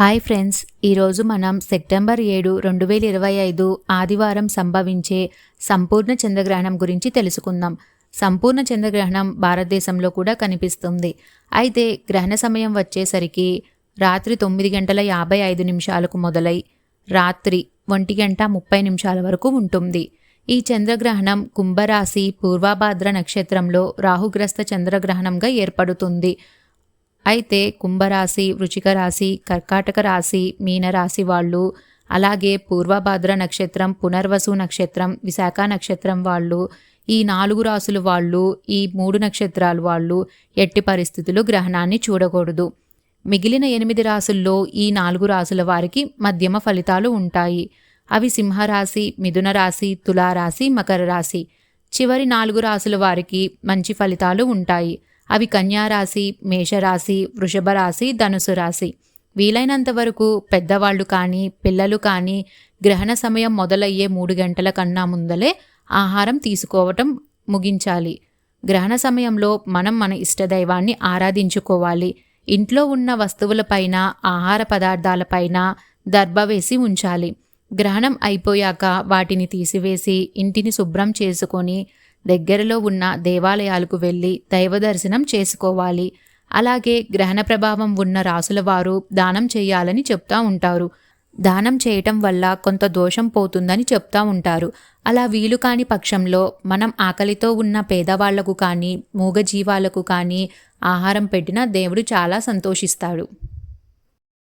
Hi friends ఈరోజు మనం September ఏడు రెండు వేల ఇరవై ఐదు ఆదివారం సంభవించే సంపూర్ణ చంద్రగ్రహణం గురించి తెలుసుకుందాం. సంపూర్ణ చంద్రగ్రహణం భారతదేశంలో కూడా కనిపిస్తుంది. అయితే గ్రహణ సమయం వచ్చేసరికి రాత్రి తొమ్మిది గంటల యాభై ఐదు నిమిషాలకు మొదలై రాత్రి ఒంటి గంట ముప్పై నిమిషాల వరకు ఉంటుంది. ఈ చంద్రగ్రహణం కుంభరాశి పూర్వాభాద్ర నక్షత్రంలో రాహుగ్రస్త చంద్రగ్రహణంగా ఏర్పడుతుంది. అయితే కుంభరాశి వృచిక రాశి కర్కాటక రాశి మీనరాశి వాళ్ళు అలాగే పూర్వభాద్ర నక్షత్రం పునర్వసు నక్షత్రం విశాఖ నక్షత్రం వాళ్ళు ఈ నాలుగు రాసుల వాళ్ళు ఈ మూడు నక్షత్రాలు వాళ్ళు ఎట్టి పరిస్థితులు గ్రహణాన్ని చూడకూడదు. మిగిలిన ఎనిమిది రాసుల్లో ఈ నాలుగు రాసుల వారికి మధ్యమ ఫలితాలు ఉంటాయి. అవి సింహరాశి మిథున రాశి తులారాశి మకర రాశి. చివరి నాలుగు రాసుల వారికి మంచి ఫలితాలు ఉంటాయి. అవి కన్యారాశి మేషరాశి వృషభ రాశి ధనుసు రాశి. వీలైనంత వరకు పెద్దవాళ్ళు కానీ పిల్లలు కానీ గ్రహణ సమయం మొదలయ్యే మూడు గంటల కన్నా ముందలే ఆహారం తీసుకోవటం ముగించాలి. గ్రహణ సమయంలో మనం మన ఇష్టదైవాన్ని ఆరాధించుకోవాలి. ఇంట్లో ఉన్న వస్తువులపైన ఆహార పదార్థాలపైన దర్భ వేసి ఉంచాలి. గ్రహణం అయిపోయాక వాటిని తీసివేసి ఇంటిని శుభ్రం చేసుకొని దగ్గరలో ఉన్న దేవాలయాలకు వెళ్ళి దైవ దర్శనం చేసుకోవాలి. అలాగే గ్రహణ ప్రభావం ఉన్న రాసుల వారు దానం చేయాలని చెప్తా ఉంటారు. దానం చేయటం వల్ల కొంత దోషం పోతుందని చెప్తా ఉంటారు. అలా వీలు కాని పక్షంలో మనం ఆకలితో ఉన్న పేదవాళ్ళకు కానీ మూగజీవాలకు కానీ ఆహారం పెట్టిన దేవుడు చాలా సంతోషిస్తాడు.